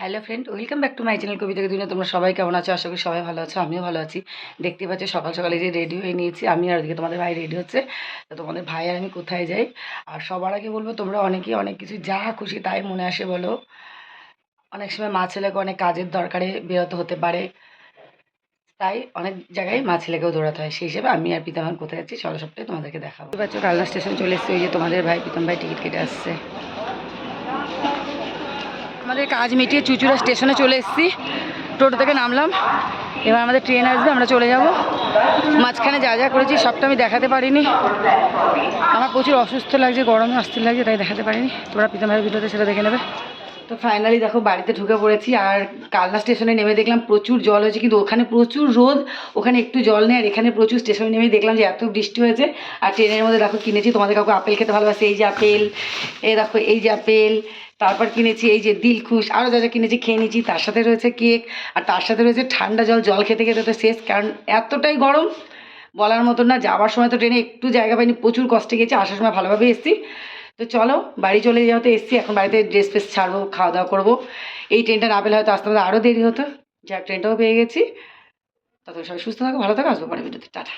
Hello friend welcome back to my channel Kobita Duniya তোমরা সবাই কেমন আছো? আশা করি সবাই ভালো আছো, আমিও ভালো আছি। দেখতে পাচ্ছ সকাল সকালে যে রেডি হয়ে নিয়েছি। আমি আর ওদিকে তোমাদের ভাই রেডি হচ্ছে। তো তোমাদের ভাই আর আমি কোথায় যাই? আর সবার আগে বলব, তোমরা অনেকেই অনেক কিছু যা খুশি তাই মনে আসে বলো। অনেক সময় মা ছেলেকে অনেক কাজের দরকারে বেরোতে হতে পারে। তাই অনেক জায়গায় মা ছেলেকেও দৌড়াতে হয়। সেই হিসেবে আমি আর পিতামান কোথায় চলো সবটাই তোমাদেরকে দেখাবো। পাচ্ছ কালনা স্টেশন চলে এসছে। ওই যে তোমাদের ভাই, প্রীতম ভাই টিকিট কেটে আসছে। আমাদের কাজ মিটিয়ে চুচুড়া স্টেশনে চলে এসেছি। টোটো থেকে নামলাম। এবার আমাদের ট্রেন আসবে, আমরা চলে যাব। মাঝখানে যা যা করেছি, সবটা আমি দেখাতে পারিনি। আমার প্রচুর অসুস্থ লাগছে, গরমে অস্থির লাগছে, তাই দেখাতে পারিনি। তোমরা প্রীতম ভাইয়ের ভিডিওতে সেটা দেখে নেবে। তো ফাইনালি দেখো, বাড়িতে ঢুকে পড়েছি, আর কালনা স্টেশনে নেমে দেখলাম প্রচুর জল হয়েছে, কিন্তু ওখানে প্রচুর রোদ, ওখানে একটু জল নেই, আর এখানে প্রচুর স্টেশনে নেমে দেখলাম যে এত বৃষ্টি হয়েছে। আর ট্রেনের মধ্যে দেখো কিনেছি, তোমাদের কাউকে আপেল খেতে ভালোবাসে, এই যে আপেল, এই দেখো, এই যে আপেল তারপর কিনেছি এই যে দিলখুশ আরও যা যা কিনেছি খেয়ে নিয়েছি। তার সাথে রয়েছে কেক, আর তার সাথে রয়েছে ঠান্ডা জল জল খেতে খেতে তো শেষ, কারণ এতটাই গরম, বলার মতন না, যাওয়ার সময় তো ট্রেনে একটু জায়গা পাইনি, প্রচুর কষ্টে গেছি, আসার সময় ভালোভাবে এসেছি। তো চলো, বাড়ি চলে যাওয়া তো এসেছি, এখন বাড়িতে ড্রেস ফ্রেস ছাড়বো খাওয়া দাওয়া করব। এই ট্রেনটা না পেলে হয়তো আসতে আমাদের আরও দেরি হতো। যাক, ট্রেনটাও পেয়ে গেছি। তত সবাই সুস্থ থাকো, ভালো থাকো, আসব পরে ভিডিওতে টাটা।